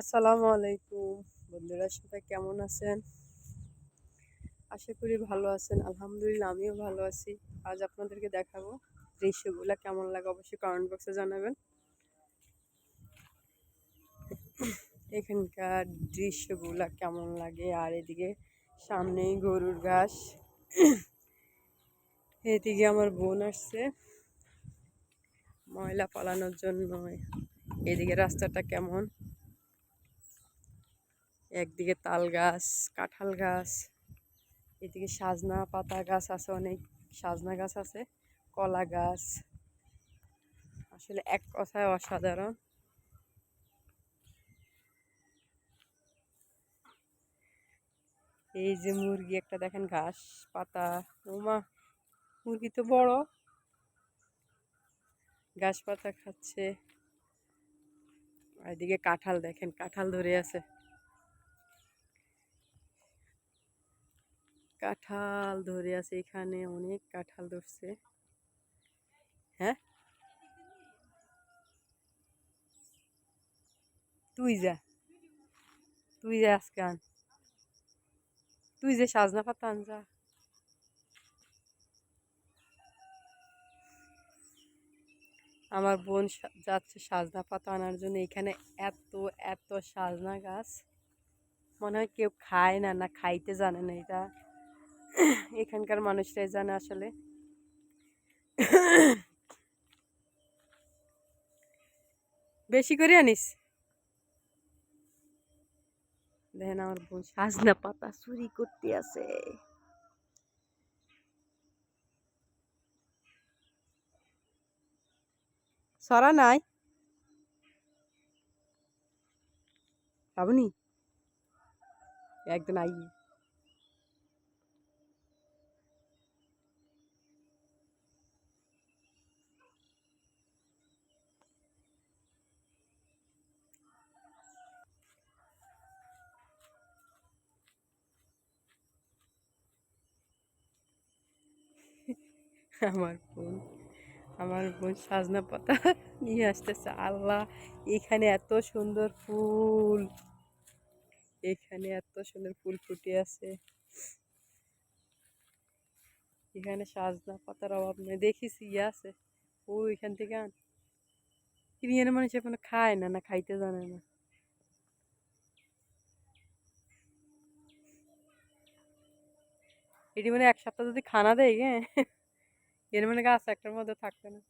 আসসালামু আলাইকুম। বন্ধুরা সবাই কেমন আছেন? আশা করি ভালো আছেন। আলহামদুলিল্লাহ, আমিও ভালো আছি। আজ আপনাদেরকে দেখাবো দৃশ্যগুলো কেমন লাগে অবশ্যই কমেন্ট বক্সে জানাবেন। এখানকার দৃশ্যগুলো কেমন লাগে? আর এদিকে সামনেই গরুর ঘাস। এদিকে আমার বোন আসছে। ময়লা পালানোর জন্য এদিকে রাস্তাটা কেমন? একদিকে তাল গাছ, কাঁঠাল গাছ, এদিকে সাজনা পাতা গাছ আছে অনেক, সাজনা গাছ আছে, কলা গাছ। আসলে এক কথায় অসাধারণ। এই যে মুরগি একটা দেখেন, ঘাস, পাতা ওমা মুরগি তো বড়। ঘাস পাতা খাচ্ছে। এদিকে কাঁঠাল দেখেন, কাঁঠাল ধরে আছে। কাঁঠাল ধরে আছে এখানে, অনেক কাঁঠাল ধরছে। হ্যাঁ? তুই যা। তুই যা আজকে আন। তুই যে সাজনা পাতা আন, যা। আমার বোন যাচ্ছে সাজনা পাতা আনার জন্য। এখানে এত এত সাজনা গাছ। মনে হয় কেউ খায় না না খাইতে জানে না এটা। এখানকার মানুষরাই জানে আসলে। বেশি করে আনিস। দেখেন আমার বোন সাজনা পাতা চুরি করতে আছে সরা নাই। খাবনি একদিন আই আমার বোন। আমার বোন সাজনা পাতা নিয়ে আসতেছে। আল্লাহ, এখানে এত সুন্দর ফুল। এখানে এত সুন্দর ফুল ফুটে আছে। এখানে সাজনা পাতার অভাব নেই। দেখিস ইয়ে আছে। ও, এখান থেকে আন। এখানে মানুষ এখনও খায় না না খাইতে জানে না। এটি মানে এক সপ্তাহ যদি খানা দেয় হ্যাঁ? এর মানে গাছ একটার মধ্যে থাকবে না।